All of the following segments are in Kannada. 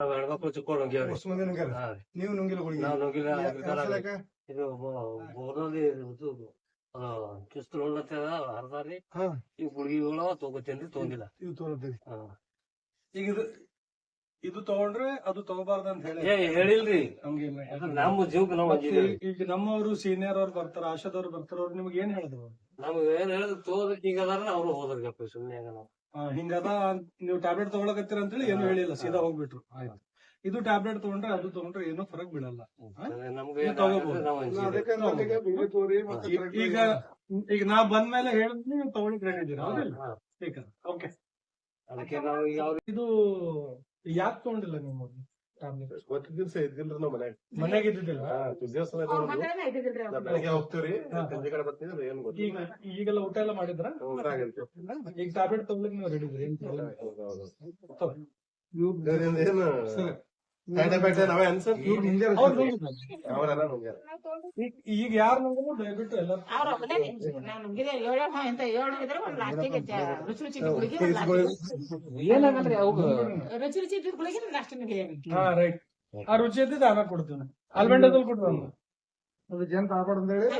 ನಾವ್ ಹೆಣ್ಮಕ್ಳು ಚಿಕ್ಕೋರ್ ನುಂಗ್ಯಾವ್ರಿ ಹೊಸ ಮಂದಿ ನುಂಗ್ಯಾರ ಹಾ. ರೀ. ನೀವು ನುಂಗಿಲ್ಲ ಗುಳಿಗೆ ನಾವ್ ನುಂಗಿಲ್ಲ ಯಾ- ಆಗಿರ್ತಾರ ಯಾವ ಸಲಕ್ಕ? ಇದು ಹರ್ದಾರಿ ಹಾ. ಈ ಗುಳಿಗೆಗಳು ತಗೋತೇನ್ರಿ ತಗೊಂಡಿಲ್ಲ. ಇವು ತೋರತ್ತೀರಿ ಹಾ. ಈಗ ಇದು ಇದು ತಗೊಂಡ್ರೆ ಅದು ತಗೋಬಾರ್ದು ಅಂತ ಹೇಳಿ. ಏ ಹೇಳಿಲ್ರಿ. ಹಂಗಿಲ್ಲ ನಮ್ಮ ಜೀವಕ್ಕೆ ನಾವು ಮತ್ತೆ ಈಗ ನಮ್ಮವರು ಸೀನಿಯರ್ ಅವ್ರು ಬರ್ತಾರ ಆಶಾದವ್ರು ಬರ್ತಾರ ಅವ್ರು ನಿಮ್ಗೆ ಏನ್ ಹೇಳಿದ್ರು ನಮ್ಗೆ ಏನ್ ಹೇಳಿದ್ರು ತೋದ್ರೆ ಈಗ ಅದಾರ ಅವ್ರು ಹೋದ್ರಪ್ಪ ಸುಮ್ನೆ ನಾವು. ಹಿಂಗದ ನೀವು ಟ್ಯಾಬ್ಲೆಟ್ ತಗೊಳಕತ್ತೀರ ಅಂತೇಳಿ ಏನು ಹೇಳಿಲ್ಲ ಸೀದಾ ಹೋಗ್ಬಿಟ್ರು. ಆಯ್ತು. ಇದು ಟ್ಯಾಬ್ಲೆಟ್ ತಗೊಂಡ್ರೆ ಅದು ತಗೊಂಡ್ರೆ ಏನು ಫರಕ್ ಬೀಳಲ್ಲ. ನೀವು ತಗೋಬಹುದು. ಈಗ ಈಗ ನಾ ಬಂದ್ಮೇಲೆ ಹೇಳಿದ್ರೆ ನೀವು ತಗೊಳಿಕ್ ರೆಡಿ ಇದ್ದೀರಾ? ಹೌದಿಲ್ಲ? ಈಗ ಓಕೆ ಅದಕ್ಕೆ ನಾವು ಇದು ಯಾಕೆ ತಗೊಂಡಿಲ್ಲ ನೀವು? ಮನ್ಯಾಗ. ಇದ್ದಿದ್ದಿಲ್ಲ? ಏನ್ ಈಗ ಈಗೆಲ್ಲ ಊಟ ಎಲ್ಲ ಮಾಡಿದ್ರ? ಈಗ ಟ್ಯಾಬ್ಲೆಟ್ ತಗೊಳ್ಳಿಕ್ ನೀವು ರೆಡಿ ಇದ್ರಿ ಏನ್ problem ಈಗ ಈಗ ಯಾರು ನುಂಗಿದ್ರು ದಯವಿಟ್ಟು ಎಲ್ಲ ರುಚಿ ರುಚಿ ಇದ್ದ ಗುಳಿಗೆ ಒಂದು ಲಾಸ್ಟಿಗೆ ಏನಾಗಲ್ರಿ ಅವಾಗ ರುಚಿ ರುಚಿ ಇದ್ದ ಗುಳಿಗೆ ಲಾಸ್ಟ್ ಹಾ ರೈಟ್ ಆ ರುಚಿ ಇದ್ದಿದ್ದು ಆಮೇಲೆ ಕೊಡ್ತೀವಿ ಅಲ್ಬೆಂಡದಲ್ಲಿ ಒಂದು ಅದು ಜನ ಕಾಪಾಡ್ ಅಂತ ಹೇಳಿ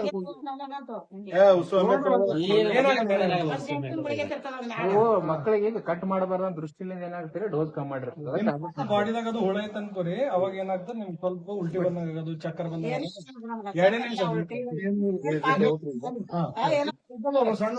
ಮಕ್ಕಳಿಗೆ ಕಟ್ ಮಾಡಬಾರ್ದು ದೃಷ್ಟಿಲಿಂದ ದೃಷ್ಟಿಯಿಂದ ಏನಾಗ್ತಾರೆ ಡೋಸ್ ಕಮ್ಮಿ ಮಾಡಿರ್ತದೆ ಬಾಡಿದಾಗ ಅದು ಹುಳ ಐತೆ ಅನ್ಕೋರಿ ಅವಾಗ ಏನಾಗ್ತದೆ ನಿಮ್ಗೆ ಸ್ವಲ್ಪ ಉಲ್ಟಿ ಬಂದಾಗ ಅದು ಚಕ್ಕರ್ ಬಂದ ಎರಡೇ ನಿಮಿಷ ಸಣ್ಣ